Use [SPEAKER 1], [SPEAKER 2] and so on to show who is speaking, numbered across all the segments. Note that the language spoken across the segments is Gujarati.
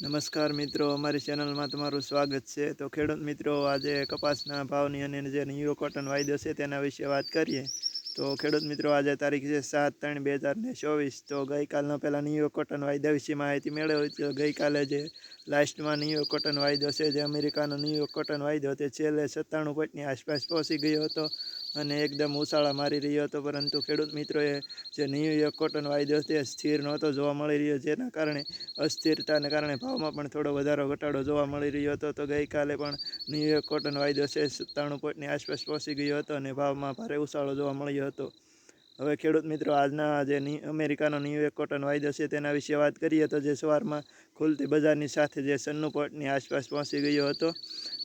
[SPEAKER 1] નમસ્કાર મિત્રો, અમારી ચેનલમાં તમારું સ્વાગત છે. તો ખેડૂત મિત્રો, આજે કપાસના ભાવની અને જે ન્યૂ કોટન વાયદો છે તેના વિશે વાત કરીએ. તો ખેડૂત મિત્રો, આજે તારીખ છે સાત ત્રણ બે હજાર ને ચોવીસ. તો ગઈકાલનો પહેલાં ન્યૂ કોટન વાયદા વિશે માહિતી મેળવી. તો ગઈકાલે જે લાસ્ટમાં ન્યૂ કોટન વાયદો છે, જે અમેરિકાનો ન્યૂ કોટન વાયદો તે છેલ્લે સત્તાણું પોઈન્ટની આસપાસ પહોંચી ગયો હતો. અને એકદમ ઉછાળા મારી રહ્યો હતો, પરંતુ ખેડૂત મિત્રોએ જે ન્યૂ કોટન વાયદો તે સ્થિર નહોતો જોવા મળી રહ્યો, જેના કારણે અસ્થિરતાને કારણે ભાવમાં પણ થોડો વધારો, ઘટાડો જોવા મળી રહ્યો હતો. તો ગઈકાલે પણ ન્યૂયોર્ક કોટન વાયદો છે સત્તાણું પોઈન્ટની આસપાસ પહોંચી ગયો હતો અને ભાવમાં ભારે ઉછાળો જોવા મળ્યો હતો. હવે ખેડૂત મિત્રો, આજના જે અમેરિકાનો એક કોટન વાયદો છે, તેના વિશે વાત કરીએ તો જે સવારમાં ખુલતી બજારની સાથે જે સન્નુ પોઈન્ટની આસપાસ પહોંચી ગયો હતો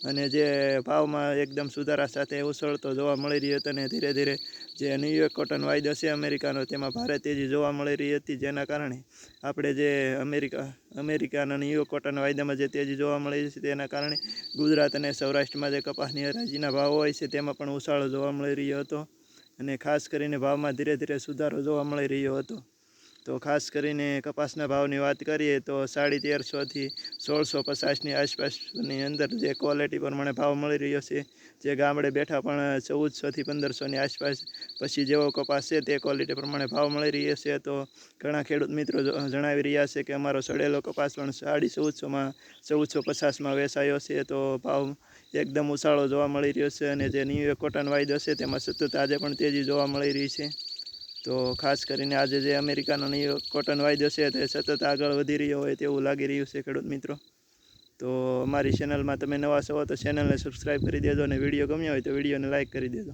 [SPEAKER 1] અને જે ભાવમાં એકદમ સુધારા સાથે ઉછળતો જોવા મળી રહ્યો હતો અને ધીરે ધીરે જે ન્યૂયોર્ક કોટન વાયદો છે અમેરિકાનો, તેમાં ભારે તેજી જોવા મળી રહી હતી, જેના કારણે આપણે જે અમેરિકા, અમેરિકાના ન્યૂયોર્ક કોટન વાયદામાં જે તેજી જોવા મળી છે, તેના કારણે ગુજરાત અને સૌરાષ્ટ્રમાં જે કપાસની હરાજીના ભાવ હોય છે, તેમાં પણ ઉછાળો જોવા મળી રહ્યો હતો. અને ખાસ કરીને ભાવમાં ધીરે ધીરે સુધારો જોવા મળી રહ્યો હતો. તો ખાસ કરીને કપાસના ભાવની વાત કરીએ તો સાડી તેરસોથી સોળસો પચાસની આસપાસની અંદર જે ક્વોલિટી પ્રમાણે ભાવ મળી રહ્યો છે, જે ગામડે બેઠા પણ ચૌદસોથી પંદરસોની આસપાસ પછી જેવો કપાસ છે તે ક્વોલિટી પ્રમાણે ભાવ મળી રહ્યો છે. તો ઘણા ખેડૂત મિત્રો જણાવી રહ્યા છે કે અમારો સડેલો કપાસ પણ સાડી ચૌદસોમાં, ચૌદસો પચાસમાં વેચાયો છે. તો ભાવ એકદમ ઉછાળો જોવા મળી રહ્યો છે અને જે ન્યૂયોર્ક કોટન વાયદો છે તેમાં સતત આજે પણ તેજી જોવા મળી રહી છે. તો ખાસ કરીને આજે જે અમેરિકાનો ન્યૂયોર્ક કોટન વાયદો છે તે સતત આગળ વધી રહ્યો હોય તેવું લાગી રહ્યું છે ખેડૂત મિત્રો. તો અમારી ચેનલમાં તમે નવા છો તો ચેનલને સબસ્ક્રાઈબ કરી દેજો અને વીડિયો ગમ્યો હોય તો વિડીયોને લાઇક કરી દેજો.